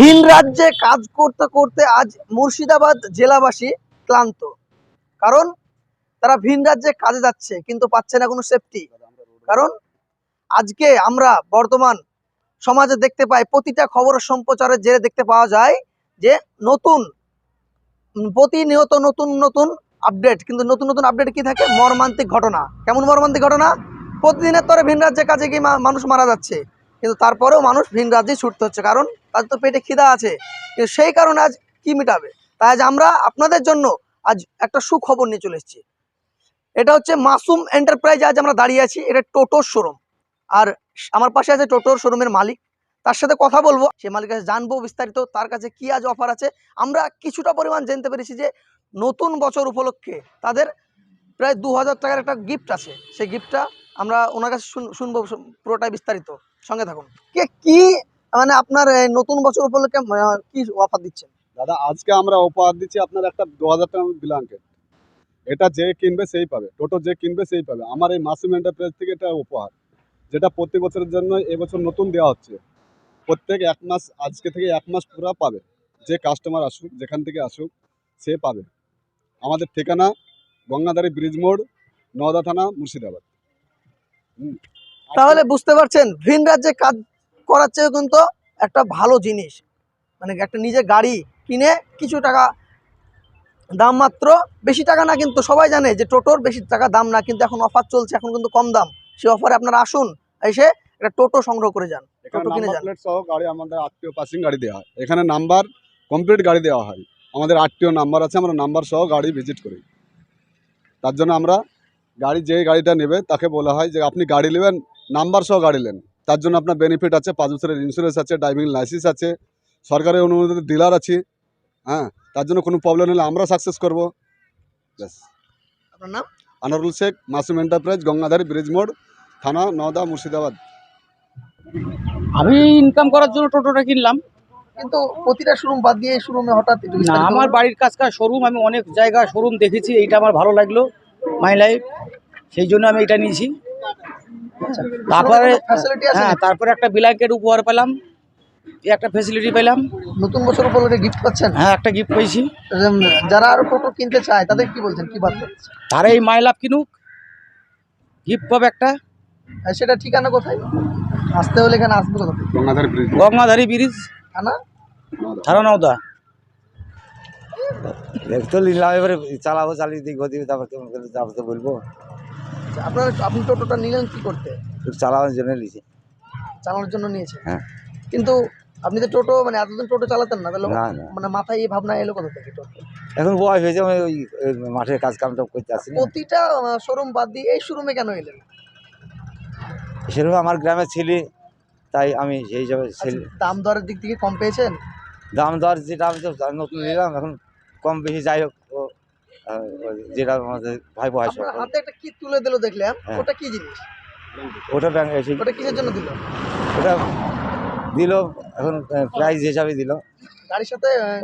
ভিন রাজ্যে কাজ করতে করতে আজ মুর্শিদাবাদ জেলাবাসী ক্লান্ত। কারণ তারা ভিন রাজ্যে কাজে যাচ্ছে, কিন্তু পাচ্ছে না কোনো সেফটি কারণ আজকে আমরা বর্তমান সমাজে দেখতে পাই, প্রতিটা খবর সম্প্রচারের জেরে দেখতে পাওয়া যায় যে নতুন, প্রতিনিয়ত নতুন নতুন আপডেট কিন্তু নতুন নতুন আপডেট কি থাকে? মর্মান্তিক ঘটনা। কেমন মর্মান্তিক ঘটনা? প্রতিদিনের তরে ভিন রাজ্যে কাজে মা- মানুষ মারা যাচ্ছে। কিন্তু তারপরেও মানুষ ভিন রাজ্যে ছুটতে হচ্ছে, কারণ তাদের তো পেটে খিদা আছে। কিন্তু সেই কারণে আজ কি মিটাবে? তাই আজ আমরা আপনাদের জন্য আজ একটা সুখবর নিয়ে চলে এসেছি। এটা হচ্ছে মাসুম এন্টারপ্রাইজ আজ আমরা দাঁড়িয়ে আছি, এটা টোটোর শোরুম। আর আমার পাশে আছে টোটোর শোরুমের মালিক। তার সাথে কথা বলব, সে মালিকের কাছে জানব বিস্তারিত, তার কাছে কি আজ অফার আছে। আমরা কিছুটা পরিমাণ জানতে পেরেছি যে নতুন বছর উপলক্ষে তাদের প্রায় দু হাজার টাকার একটা গিফট আছে। সেই গিফটটা আমরা ওনার কাছে শুন- শুনব, পুরোটাই বিস্তারিত। সঙ্গে থাকুন। কে মানে আপনার নতুন বছর উপলক্ষে কি অফার দিচ্ছেন? দাদা, আজকে আমরা উপহার দিচ্ছি আপনার একটা দু হাজার টাকা ব্ল্যাঙ্কেট এটা যে কিনবে সেই পাবে। টোটো যে কিনবে সেই পাবে। আমার এই মাসুম এন্টারপ্রাইজ থেকে এটা উপহার। যেটা প্রতি বছরের জন্য এবছর নতুন দেওয়া হচ্ছে। প্রত্যেক এক মাস, আজকে থেকে এক মাস পুরো পাবে। যে কাস্টমার আসুক, যেখান থেকে আসুক, সে পাবে। আমাদের ঠিকানা, গঙ্গাধারী ব্রিজ মোড়, নওদা থানা, মুর্শিদাবাদ। হুম। তাহলে বুঝতে পারছেন ভিন রাজ্যে কাজ করার চেয়েও কিন্তু একটা ভালো জিনিস। মানে একটা নিজের গাড়ি কিনে কিছু টাকা দাম মাত্র বেশি টাকা না কিন্তু সবাই জানে যে টোটোর বেশি টাকা দাম না কিন্তু এখন অফার চলছে এখন কিন্তু কম দাম। সেই অফারে আপনারা আসুন এসে একটা টোটো সংগ্রহ করে যান টোটো কিনে যান। সহ গাড়ি আমাদের আটটিও পাসিং গাড়ি দেওয়া হয়। এখানে নাম্বার কমপ্লিট গাড়ি দেওয়া হয়। আমাদের আটটিও নাম্বার আছে আমরা নাম্বার সহ গাড়ি ভিজিট করি। তার জন্য আমরা গাড়ি যে গাড়িটা নেবে তাকে বলা হয় যে আপনি গাড়ি নেবেন নাম্বার সহ গাড়ি নেন তার জন্য আপনার বেনিফিট আছে পাঁচ বছরের ইন্স্যুরেন্স আছে ড্রাইভিং লাইসেন্স আছে সরকারের অনুমোদিত ডিলার আছে হ্যাঁ? তার জন্য কোনো প্রবলেম হলে আমরা সাকসেস করব। ব্যাস আপনার নাম? আনারুল শেখ মাসুম এন্টারপ্রাইজ গঙ্গাধারী ব্রিজ মোড় থানা নওদা মুর্শিদাবাদ। আমি ইনকাম করার জন্য টোটোটা কিনলাম। কিন্তু প্রতিটা শোরুম বাদ দিয়ে এই শোরুমে হঠাৎ না আমার। বাড়ির কাছকার শোরুম আমি অনেক জায়গা শোরুম দেখেছি এইটা আমার ভালো লাগল মাই লাইফ সেই জন্য আমি এটা নিয়েছি। তারপরে facility আছে হ্যাঁ তারপরে একটা উপহার পেলাম একটা ফেসিলিটি পেলাম। নতুন বছর উপলক্ষে গিফট পাচ্ছেন? হ্যাঁ একটা গিফট পেয়েছি। যারা আরও টোটো কিনতে চায় তাদের কি বলছেন? কি বার্তা তারা এই মাই লাভ কিনুক। গিফট পাবে একটা। সেটা ঠিকানা কোথায়? আসতে হলে এখানে আসবে গঙ্গাধারী ব্রিজ গঙ্গাধারী ব্রিজ থানা? থানা নওদা। তো নিলাম এবারে চালাবো চালিয়ে দিই গতি তারপর কেমন করে তারপর তো বলব। আচ্ছা, আপনার আপনি টোটোটা নিলেন কি করতে? চালানোর জন্য নিয়েছি। চালানোর জন্য নিয়েছে হ্যাঁ। কিন্তু আপনি তো টোটো মানে এতদিন টোটো চালাতেন না তাহলে না না। মানে মাথায় এই ভাবনা এলো কোথা থেকে টোটো? এখন বয়স হয়েছে আমি ওই ওই মাঠের কাজ কামটা করতে আসছি না প্রতিটা শোরুম বাদ দিয়ে এই শোরুমে কেন এলেন? সেরকম আমার গ্রামে ছিলি তাই আমি সেই হিসাবে আচ্ছা, ছেলে। দাম দরের দিক থেকে কম পেয়েছেন? দাম দর যেটা আমি তো নতুন নিলাম এখন কম বেশি যাই হোক। যেটা আমাদের ভাই ভাই হাতে একটা কি তুলে দিল দেখলাম হ্যাঁ। ওটা কি জিনিস? ওটা ব্যাংক ওটা কিসের জন্য দিল? ওটা দিল এখন প্রাইজ হিসাবে দিল। গাড়ির সাথে